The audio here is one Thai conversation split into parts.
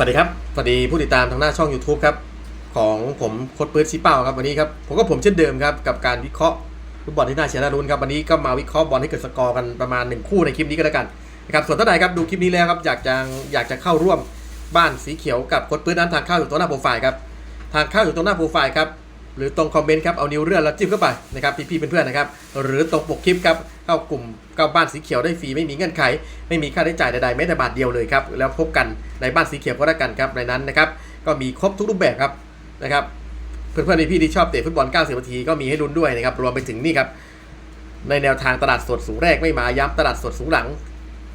สวัสดีครับสวัสดีผู้ติดตามทางหน้าช่อง YouTube ครับของผมโคดปื้ดซีเป้าครับวันนี้ครับผมก็ผมเช่นเดิมครับกับการวิเคราะห์ฟุตบอลที่น่าเชียร์น่ารุ้นครับวันนี้ก็มาวิเคราะห์บอลให้เกิดสกอร์กันประมาณหนึ่งคู่ในคลิปนี้ก็แล้วกันนะครับส่วนท่านใดครับดูคลิปนี้แล้วครับอยากจะอยากจะเข้าร่วมบ้านสีเขียวกับโคดปื้ดนั้นทางเข้าอยู่ตรงหน้าโปรไฟล์ครับทางเข้าอยู่ตรงหน้าโปรไฟล์ครับ หรือตรงคอมเมนต์ครับเอานิ้วเลื่อนแล้วจิ้มเข้าไปนะครับพี่ๆเพื่อนๆนะครับหรือตรงปกคลิปครับเข้ากลุ่มเข้าบ้านสีเขียวได้ฟรีไม่มีเงื่อนไข ไม่มีค่าใช้จ่ายใดๆแม้แต่บาทเดียวเลยครับแล้วพบกันในบ้านสีเขียวก็แล้วกันครับในนั้นนะครับก็มีครบทุกรูปแบบครับนะครับเพื่อนๆในพี่ที่ชอบเตะฟุตบอล 90 นาทีก็มีให้ลุ้นด้วยนะครับรวมไปถึงนี่ครับในแนวทางตลาดสดสูงแรกไม่มาย้ำตลาดสดสูงหลัง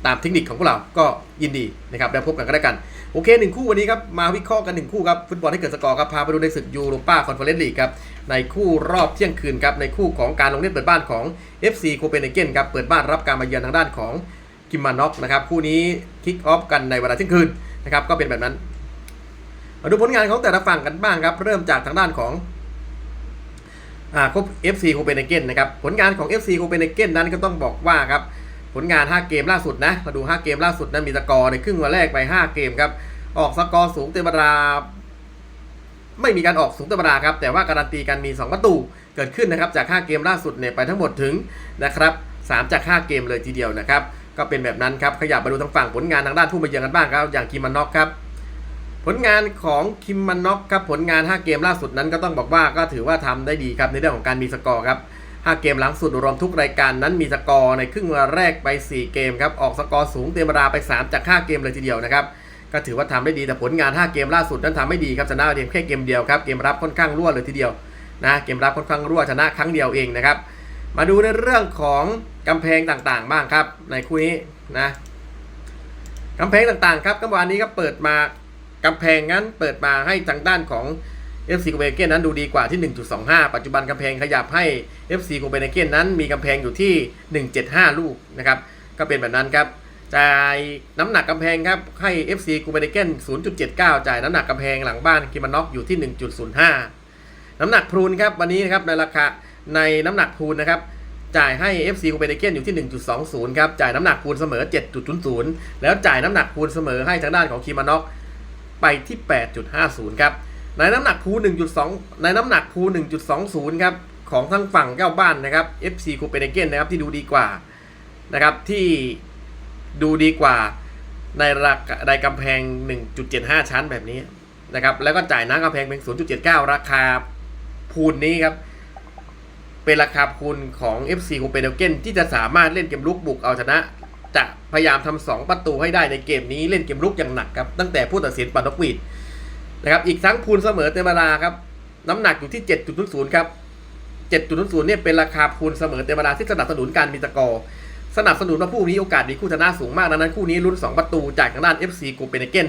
ตามเทคนิคของพวกเราก็ยินดีนะครับแล้วพบกันก็แล้วกัน โอเคหนึ่งคู่วันนี้ครับ มาวิเคราะห์กันหนึ่งคู่ครับ ฟุตบอลให้เกิดสกอร์ครับ พาไปดูในศึกยูโรป้าคอนเฟอเรนซ์ลีกครับ ในคู่รอบเที่ยงคืนครับ ในคู่ของการลงเล่นเปิดบ้านของ FC โคเปนเฮเกนครับ เปิดบ้านรับการมาเยือนทางด้านของกิมมานอกนะครับ คู่นี้คิกออฟกันในเวลาเที่ยงคืนนะครับ ก็เป็นแบบนั้น มาดูผลงานของแต่ละฝั่งกันบ้างครับ เริ่มจากทางด้านของอ่าครบ FC โคเปนเฮเกนนะครับ ผลงานของ FC โคเปนเฮเกนนั้นก็ต้องบอกว่าครับ ผลงาน 5 เกมล่าสุดนะ มาดู 5 เกมล่าสุดนั้นมีสกอร์ในครึ่งวันแรกไป 5 เกมครับ ออกสกอร์สูงเต็มเวลาไม่มีการออกสูงเต็มเวลาครับแต่ว่าการันตีกันมี 2 ประตูเกิดขึ้นนะครับจาก 5 เกมล่าสุดเนี่ยไปทั้งหมดถึงนะครับ3จาก 5 เกมเลยทีเดียวนะครับก็เป็นแบบนั้นครับขยับมาดูทางฝั่งผลงานทางด้านผู้มาเยือนกันบ้างครับอย่างคิมมาน็อกครับผลงานของคิมมันน็อกครับผลงาน 5 เกมล่าสุดนั้นก็ต้องบอกว่าก็ถือว่าทำได้ดีครับในเรื่องของการมีสกอร์ครับ 5 เกมหลังสุดรวมทุกรายการนั้นมีสกอร์ในครึ่งแรกไป 4 เกมครับ ออกสกอร์สูงเต็มเวลาไป 3 จาก 5 เกมเลยทีเดียวนะครับก็ถือว่าทำได้ดีแต่ผลงาน 5 เกมล่าสุดนั้นทำไม่ดีครับชนะเพียงแค่เกมเดียวครับเกมรับค่อนข้างรั่วเลยทีเดียวนะเกมรับค่อนข้างรั่วชนะครั้งเดียวเองนะครับมาดูในเรื่องของกำแพงต่างๆ บ้างครับในคู่นี้นะกำแพงต่างๆครับก็วันนี้ก็เปิดมากำแพงนั้นเปิดมาให้ทางด้านของ FC โคเปนเฮเกนนั้นดูดีกว่าที่ 1.25 ปัจจุบันกำแพงขยับให้ FC โคเปนเฮเกนนั้นมีกำแพงอยู่ที่ 175 ลูกนะครับ ก็เป็นแบบนั้นครับ จ่ายน้ำหนักกำแพงครับ ให้ FC โคเปนเฮเกน0.79 จ่ายน้ำหนักกำแพงหลังบ้านคิมานอกอยู่ที่ 1.05 น้ำหนักพรูนครับวันนี้นะครับในราคาในน้ำหนักพูนนะครับจ่ายให้ FC โคเปนเฮเกนอยู่ที่ 1.20 ครับ จ่ายน้ำหนักพูนเสมอ 7.00 แล้วจ่ายน้ำหนักพูนเสมอให้ทางด้านของคิมานอกไปที่ 8.50 ครับ ในน้ำหนักภู1.2 ในน้ำหนักภู1.20 ครับของทั้งฝั่งเจ้าบ้านนะครับ FC คูเปนเฮเกนนะครับที่ดูดีกว่านะครับที่ดูดีกว่าในราคาในกำแพง 1.75 ชั้นแบบนี้นะครับแล้วก็จ่ายน้ำกำแพงเป็น 0.79 ราคาพูนนี้ครับเป็นราคาพูนของ FC คูเปนเฮเกนที่จะสามารถเล่นเกมลุกบุกเอาชนะ จะพยายามทำสองประตูให้ได้ในเกมนี้เล่นเกมลุกอย่างหนักครับตั้งแต่ผู้ตัดสินปัดนกหวีด นะครับอีกทั้งพูนเสมอเต็มเวลาครับน้ำหนักอยู่ที่ 7.00ครับ7.00เนี่ยเป็นราคาพูนเสมอเต็มเวลาที่สนับสนุนการมีตะกอสนับสนุนว่าผู้นี้โอกาสดีคู่ชนะสูงมากดังนั้นคู่นี้ลุ้น 2 ประตูจากทางด้าน FC กูเปนเกน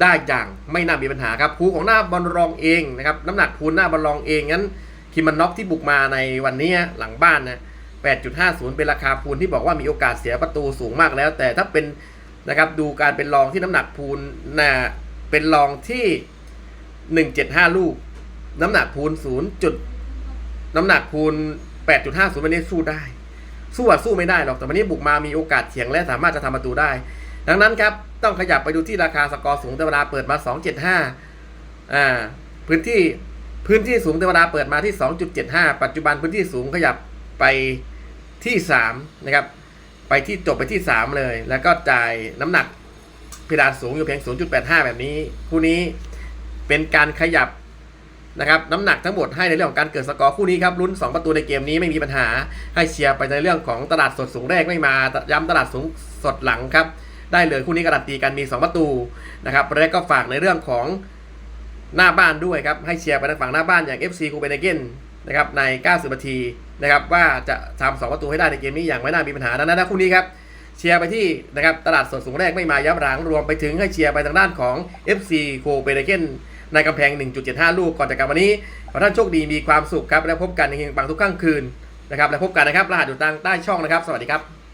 ได้อย่างไม่น่ามีปัญหาครับคู่ของหน้าบอลรองเองนะครับน้ำหนักพูนหน้าบอลรองเองงั้นคิมมันน็อกที่บุกมาในวันนี้หลังบ้านนะ8.50 เป็นราคาพูนที่บอกว่ามีโอกาสเสียประตูสูงมากแล้ว แต่ถ้าเป็นนะครับดูการเป็นรองที่น้ำหนักพูนนะ เป็นรองที่ 175 ลูก น้ำหนักพูน0จุดน้ำหนักพูน8.50วันนี้สู้ได้ สู้อะสู้ไม่ได้หรอกแต่วันนี้บุกมามีโอกาสเฉียงและสามารถจะทำประตูได้ ดังนั้นครับ ต้องขยับไปดูที่ราคาสกอร์สูงแต่เวลาเปิดมา 275อ่าพื้นที่พื้นที่สูงแต่เวลาเปิดมาที่ 2.75 ปัจจุบันพื้นที่สูงขยับไปที่ 3 นะครับ ไปที่จบไปที่ 3 เลย แล้วก็จ่ายน้ำหนัก เพดานสูงอยู่เพียง 0.85 แบบนี้ คู่นี้เป็นการขยับนะครับน้ำหนักทั้งหมดให้ในเรื่องของการเกิดสกอร์คู่นี้ครับลุ้น 2 ประตูในเกมนี้ไม่มีปัญหาให้เชียร์ไปในเรื่องของตลาดสดสูงแรกไม่มา ย้ำตลาดสูงสดหลังครับ ได้เลยคู่นี้การันตีกันมี 2 ประตูนะครับและก็ฝากในเรื่องของหน้าบ้านด้วยครับให้เชียร์ไปทางฝั่งหน้าบ้านอย่าง FC คูเปนเฮเกนนะครับใน 90 นาทีนะครับว่าจะทำสองประตูให้ได้ในเกมนี้อย่างไม่น่ามีปัญหาดังนั้นนะคู่นี้ครับ เชียร์ไปที่นะครับตลาดสดสูงแรกไม่มาย้ำหลังรวมไปถึงให้เชียร์ไปทางด้านของ FC โคเปนเฮเกนในกำแพง 1.75 ลูกก่อนจากกันวันนี้ขอท่านโชคดีมีความสุขครับ แล้วพบกันในเฮงปังทุกข้างคืนนะครับแล้วพบกันนะครับรหัสอยู่ทางใต้ช่องนะครับ สวัสดีครับ